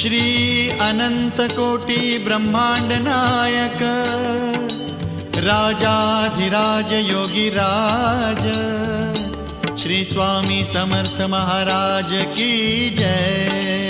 श्री अनंतकोटी ब्रह्मांड नायक राजाधिराज योगीराज श्री स्वामी समर्थ महाराज की जय।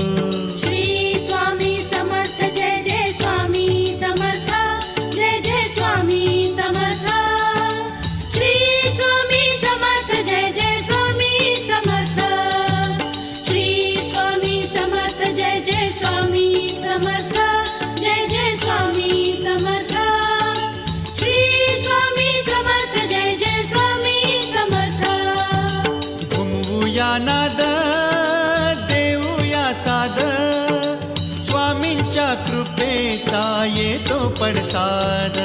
येतो पडसाद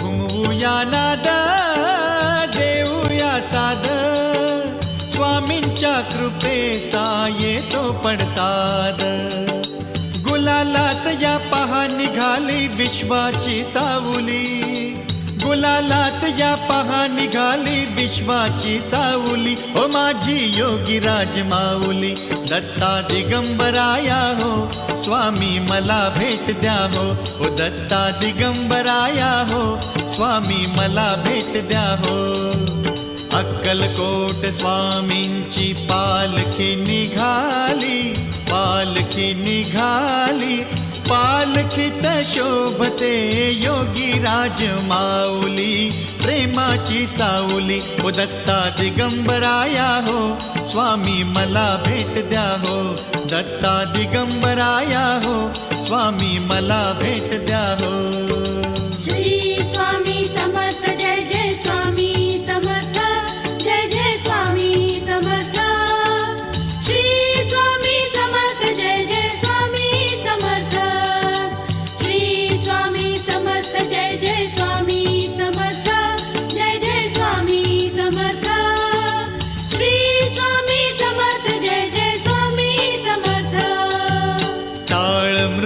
घुमवूया नाद देऊया साद. स्वामींच्या कृपेचा येतो पडसाद. गुलालात या पहा निघाली विश्वाची सावली. गुलालात या पहा निघाली विश्वाची सावली, ओ माझी योगी राज माऊली दत्ता दिगंबराया हो, स्वामी मला भेट द्या हो, ओ दत्ता दिगंबराया हो, स्वामी मला भेट द्या हो। अक्कलकोट स्वामींची पालखी निघाली पालखी निघाली, पालखीत शोभते योगी राज माऊली प्रेमाची सावली ओ दत्ता दिगंबराया हो, स्वामी मला भेट द्या हो, दत्ता दिगंबराया हो, स्वामी मला भेट द्या हो.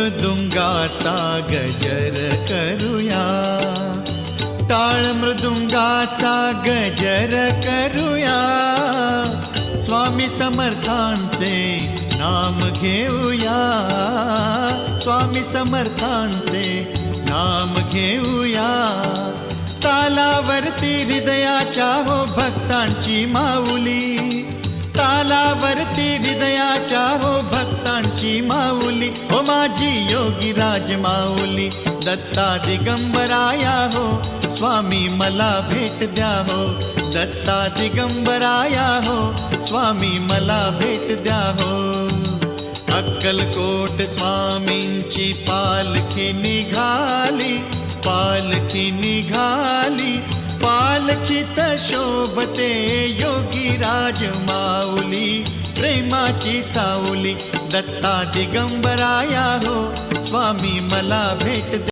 मृदुंगाचा गजर करूया. टाळ मृदुंगाचा गजर करूया. स्वामी समर्थांचे नाम घेऊया. स्वामी समर्थांचे नाम घेऊया. तालावरती हृदयाच्या हो भक्तांची माऊली. तालावरती हृदयाच्या हो भक्तांची माऊली हो माजी योगी राज माऊली दत्ता दिगंबराया हो, स्वामी मला भेट द्या हो, दत्ता दिगंबराया हो, स्वामी मला भेट द्या हो. अक्कलकोट स्वामींची पालखी निघाली पालखी निघाली पालखीत शोभते योगी राज माऊली प्रेमाची सावली दत्ता दिगंबराया हो स्वामी मला भेट